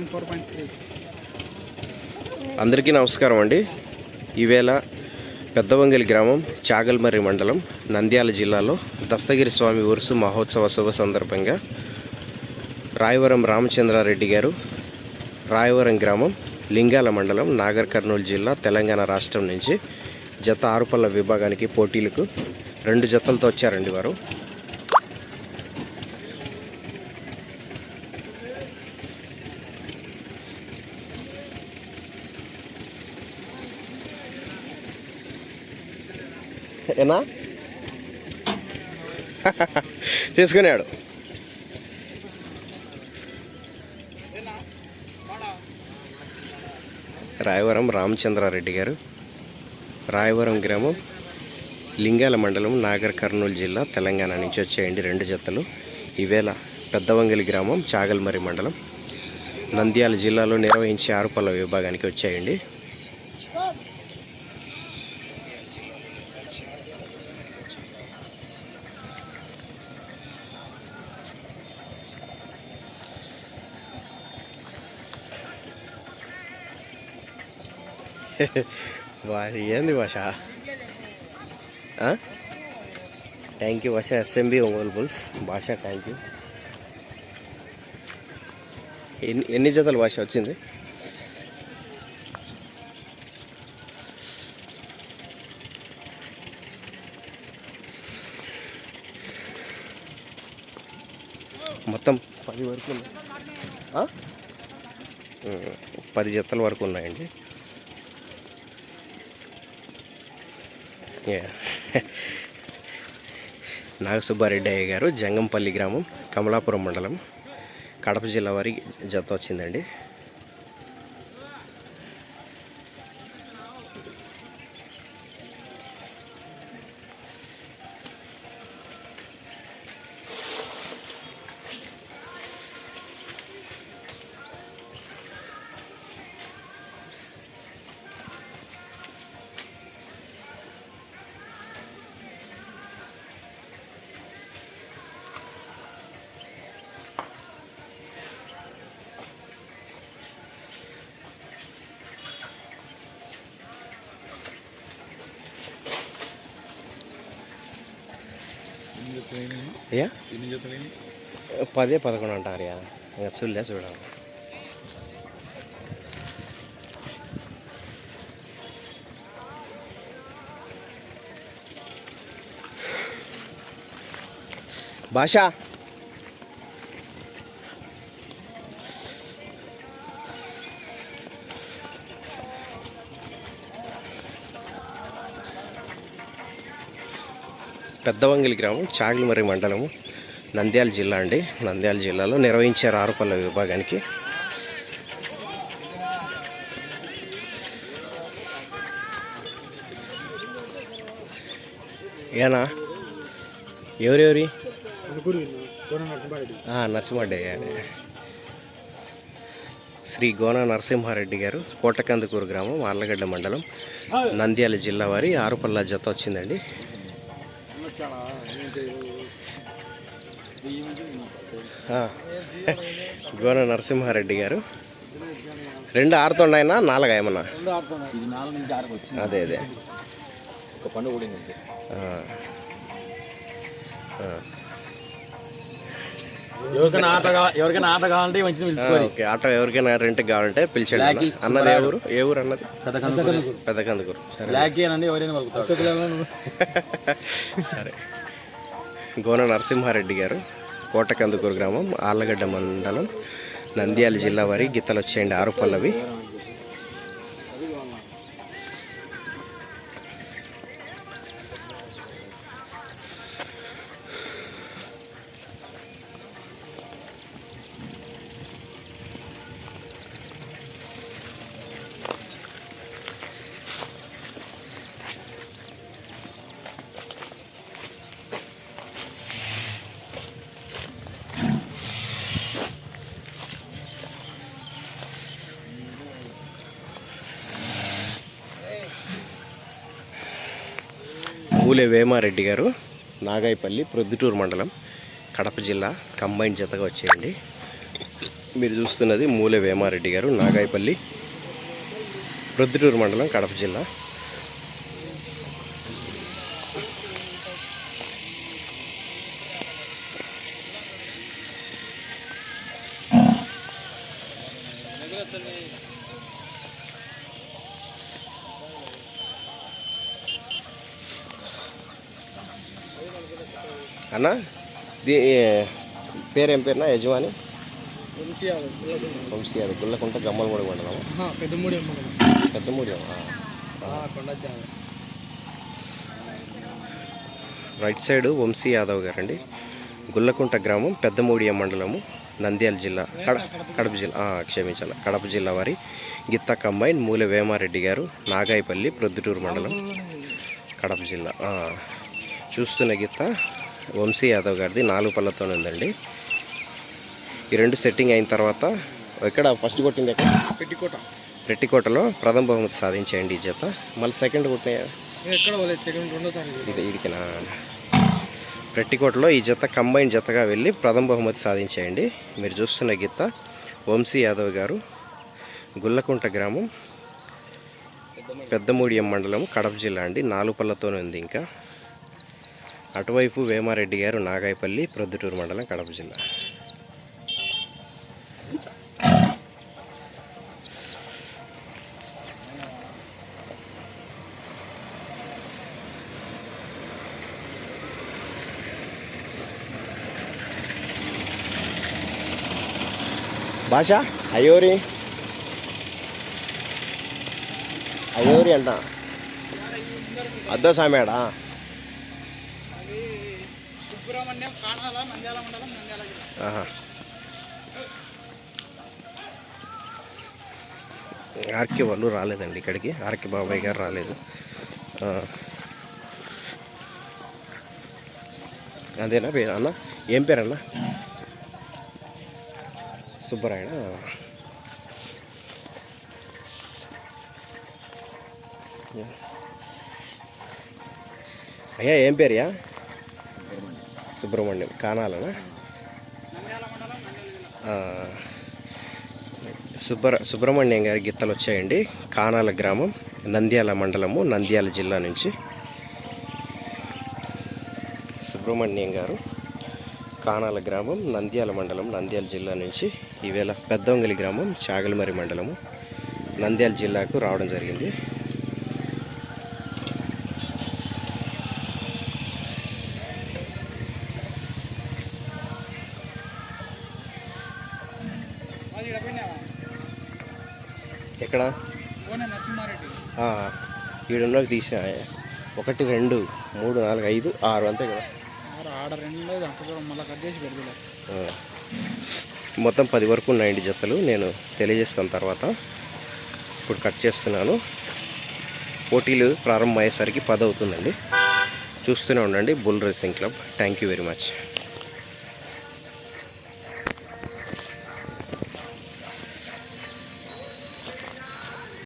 Rating four point three అందరికీ నమస్కారం అండి. ఈవేళ పెద్దవంగలి గ్రామం చాగల్మర్రి మండలం నంద్యాల జిల్లాలో దస్తగిరి స్వామి ఉరుసు మహోత్సవ శుభ సందర్భంగా రాయవరం రామచంద్రారెడ్డి గారు రాయవరం గ్రామం లింగాల మండలం నాగర్ కర్నూలు జిల్లా తెలంగాణ రాష్ట్రం నుంచి జత ఆరుపల్ల విభాగానికి పోటీలకు రెండు జతలతో వచ్చారండి వారు. ఏనా? తీసుకున్నాడు. రాయవరం రామచంద్రారెడ్డి గారు. రాయవరం గ్రామం లింగాల మండలం నాగర్ కర్నూలు జిల్లా తెలంగాణ నుంచి వచ్చేయండి రెండు జతలు. ఈవేళ పెద్దవంగలి గ్రామం చాగల్మరి మండలం. నంద్యాల జిల్లాలో నిర్వహించే ఆరుపల్ల విభాగానికి వచ్చాయండి. వా ఏంది Basha thank you Basha SMB Ongole bulls. Basha thank you ఎన్ని ఎన్ని జతలు భాష వచ్చింది? మొత్తం పది వరకు ఉన్నాయి. పది జతల వరకు ఉన్నాయండి. నాగసుబ్బారెడ్డి అయ్య గారు జంగంపల్లి గ్రామం కమలాపురం మండలం కడప జిల్లా వారి జత వచ్చిందండి. అయ్యా పదే పదకొండు అంటారు యా. ఇంకా చూడలే చూడాలి. భాష. పెద్దవంగిలి గ్రామం చాగిలిమర్రి మండలము నంద్యాల జిల్లా అండి. నంద్యాల జిల్లాలో నిర్వహించారు ఆరుపల్ల విభాగానికి ఏనా? ఎవరెవరి? ఆ, నరసింహారెడ్డి. శ్రీ గోన నరసింహారెడ్డి గారు కోటకందుకూరు గ్రామం ఆర్లగడ్డ మండలం నంద్యాల జిల్లా వారి ఆరుపల్ల జత వచ్చిందండి. గోన నరసింహారెడ్డి గారు. రెండు ఆరుతుండైనా నాలుగు ఏమన్నా ఇది నాలుగు నుంచి ఆరుకు వచ్చింది. అదే అదే. ఒక పండుగ కూడా ఉంది. ఆ. ఆ. ఎవరికైనా ఆట ఎవరికైనా ఆట కావాలంటే మంచిది పిలుచుకోవాలి ఓకే ఆటో ఎవరికైనా రెంట్కి కావాలంటే పిలిచండి. అన్నది ఏ ఊరు ఏ ఊరు అన్నది? పెద్ద పెద్ద కందుకూరు సరే బ్లాక్ అనండి ఎవరైనా పలుకుతారు. సరే. గోన నరసింహారెడ్డి గారు కోటకందుకూరు గ్రామం ఆళ్ళగడ్డ మండలం నంద్యాల జిల్లా వారి గీతలు వచ్చేయండి ఆరు పల్లవి. పూలే వేమారెడ్డి గారు నాగాయపల్లి ప్రొద్దుటూరు మండలం కడప జిల్లా కంబైన్ జతగా వచ్చేయండి. మీరు చూస్తున్నది మూలె వేమారెడ్డి గారు నాగాయపల్లి ప్రొద్దుటూరు మండలం కడప జిల్లా. అన్న? దీ పేరేం పేరునా? యజమాని? వంశీ అది గుల్లకుంట జమ్మలమూడి మండలం Peddamudi Peddamudi right side Vamshi Yadav గారండి. గుల్లకుంట గ్రామం పెద్దమూడియ మండలము నంద్యాల జిల్లా కడ కడప జిల్లా. క్షమించాలి కడప జిల్లా వారి గిత్త కంబైన్ మూల వేమారెడ్డి గారు నాగాయపల్లి ప్రొద్దుటూరు మండలం కడప జిల్లా చూస్తున్న గిత్త వంశీ యాదవ్ గారిది నాలుగు పళ్ళతోనే ఉందండి. ఈ రెండు సెట్టింగ్ అయిన తర్వాత ఎక్కడ ఫస్ట్ కొట్టింది ఎక్కడ? పెట్టికోట. రెట్టికోటలో ప్రథమ బహుమతి సాధించేయండి ఈ జత. మళ్ళీ సెకండ్ కొట్టిన ఇది ఇడికినా రెట్టికోటలో ఈ జత కంబైన్ జతగా వెళ్ళి ప్రథమ బహుమతి సాధించేయండి. మీరు చూస్తున్న గీత వంశీ యాదవ్ గారు గుల్లకుంట గ్రామం పెద్దమూడియం మండలం కడప జిల్లా అండి. నాలుగు పళ్ళతోనే ఉంది ఇంకా. అటువైపు వేమారెడ్డి గారు నాగాయపల్లి ప్రొద్దుటూరు మండలం కడప జిల్లా. భాష అయోరి. అయోరి అంట. అద్దా సామేడా సుబ్రహ్మణ్యం కానాల నంద్యాల మండలం నంద్యాల జిల్లా. ఆర్కే వాళ్ళు రాలేదండి ఇక్కడికి. ఆర్కే బాబాయ్ గారు రాలేదు. అదేనా పేరు అన్న? ఏం పేరు అన్న సుబ్బరాయణ అయ్యా ఏం పేరుయా సుబ్రహ్మణ్యం కానాలనా? సుబ్ర సుబ్రహ్మణ్యం గారి గిత్తలు వచ్చాయండి. కానాల గ్రామం నంద్యాల మండలము నంద్యాల జిల్లా నుంచి. సుబ్రహ్మణ్యం గారు కానాల గ్రామం నంద్యాల మండలం నంద్యాల జిల్లా నుంచి. ఈవేళ పెద్దొంగలి గ్రామం చాగలమరి మండలము నంద్యాల జిల్లాకు రావడం జరిగింది. ఎక్కడ? ఈడున్నోకి తీసిన. ఒకటి రెండు మూడు నాలుగు ఐదు ఆరు అంతే కదా. మొత్తం పది వరకు ఉన్నాయండి జతలు. నేను తెలియజేస్తాను తర్వాత. ఇప్పుడు కట్ చేస్తున్నాను. పోటీలు ప్రారంభమయ్యేసరికి పది అవుతుందండి చూస్తూనే ఉండండి. Bull racing club. Thank you very much.